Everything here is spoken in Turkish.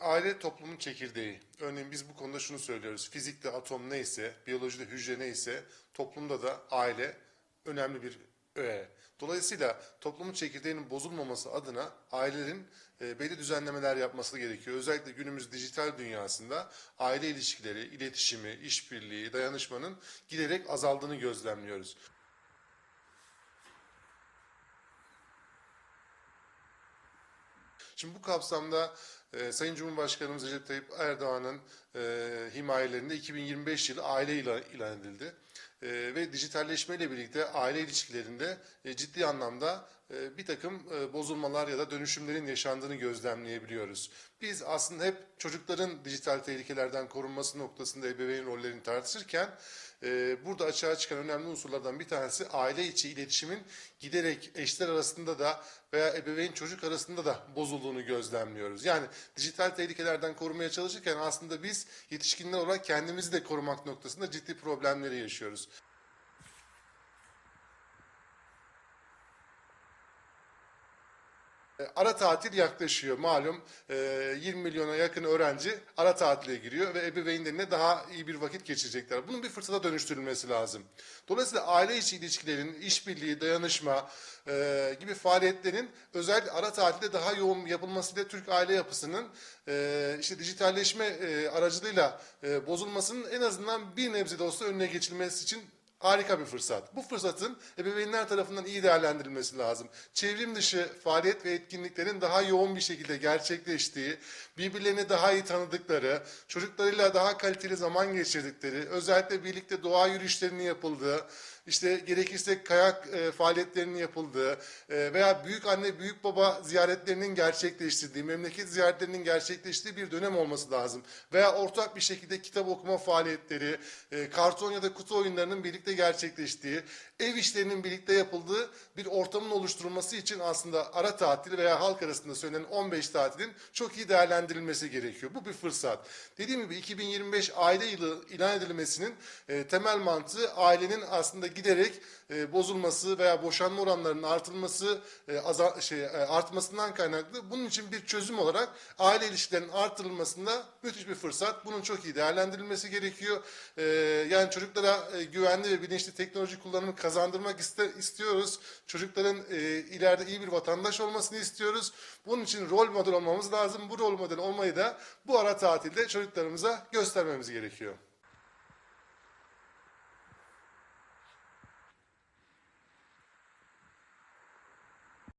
Aile toplumun çekirdeği. Örneğin biz bu konuda şunu söylüyoruz. Fizikte atom neyse, biyolojide hücre neyse, toplumda da aile önemli bir öğe. Dolayısıyla toplumun çekirdeğinin bozulmaması adına ailelerin e, belli düzenlemeler yapması gerekiyor. Özellikle günümüz dijital dünyasında aile ilişkileri, iletişimi, işbirliği, dayanışmanın giderek azaldığını gözlemliyoruz. Şimdi bu kapsamda e, Sayın Cumhurbaşkanımız Recep Tayyip Erdoğan'ın e, himayelerinde 2025 yılı aile ilan, ilan edildi. E, ve dijitalleşmeyle birlikte aile ilişkilerinde e, ciddi anlamda e, bir takım e, bozulmalar ya da dönüşümlerin yaşandığını gözlemleyebiliyoruz. Biz aslında hep çocukların dijital tehlikelerden korunması noktasında ebeveyn rollerini tartışırken e, burada açığa çıkan önemli unsurlardan bir tanesi aile içi iletişimin giderek eşler arasında da veya ebeveyn çocuk arasında da bozulduğunu gözlemliyoruz. Yani dijital tehlikelerden korumaya çalışırken aslında biz yetişkinler olarak kendimizi de korumak noktasında ciddi problemleri yaşıyoruz. Ara tatil yaklaşıyor. Malum e, 20 milyona yakın öğrenci ara tatile giriyor ve ebeveynlerine daha iyi bir vakit geçirecekler. Bunun bir fırsata dönüştürülmesi lazım. Dolayısıyla aile içi ilişkilerin, işbirliği, dayanışma e, gibi faaliyetlerin özellikle ara tatilde daha yoğun yapılmasıyla Türk aile yapısının e, işte dijitalleşme e, aracılığıyla e, bozulmasının en azından bir nebze de olsa önüne geçilmesi için Harika bir fırsat. Bu fırsatın ebeveynler tarafından iyi değerlendirilmesi lazım. Çevrim dışı faaliyet ve etkinliklerin daha yoğun bir şekilde gerçekleştiği, birbirlerini daha iyi tanıdıkları, çocuklarıyla daha kaliteli zaman geçirdikleri, özellikle birlikte doğa yürüyüşlerinin yapıldığı, işte gerekirse kayak e, faaliyetlerinin yapıldığı e, veya büyük anne büyük baba ziyaretlerinin gerçekleştirdiği, memleket ziyaretlerinin gerçekleştiği bir dönem olması lazım. Veya ortak bir şekilde kitap okuma faaliyetleri, e, karton ya da kutu oyunlarının birlikte gerçekleştiği, ev işlerinin birlikte yapıldığı bir ortamın oluşturulması için aslında ara tatil veya halk arasında söylenen 15 tatilin çok iyi değerlendirilmesi gerekiyor. Bu bir fırsat. Dediğim gibi 2025 aile yılı ilan edilmesinin e, temel mantığı ailenin aslında giderek e, bozulması veya boşanma oranlarının artılması e, aza- şey, e, artmasından kaynaklı. Bunun için bir çözüm olarak aile ilişkilerinin artırılmasında müthiş bir fırsat. Bunun çok iyi değerlendirilmesi gerekiyor. E, yani çocuklara e, güvenli ve bilinçli teknoloji kullanımı kazandırmak iste, istiyoruz. Çocukların e, ileride iyi bir vatandaş olmasını istiyoruz. Bunun için rol model olmamız lazım. Bu rol model olmayı da bu ara tatilde çocuklarımıza göstermemiz gerekiyor.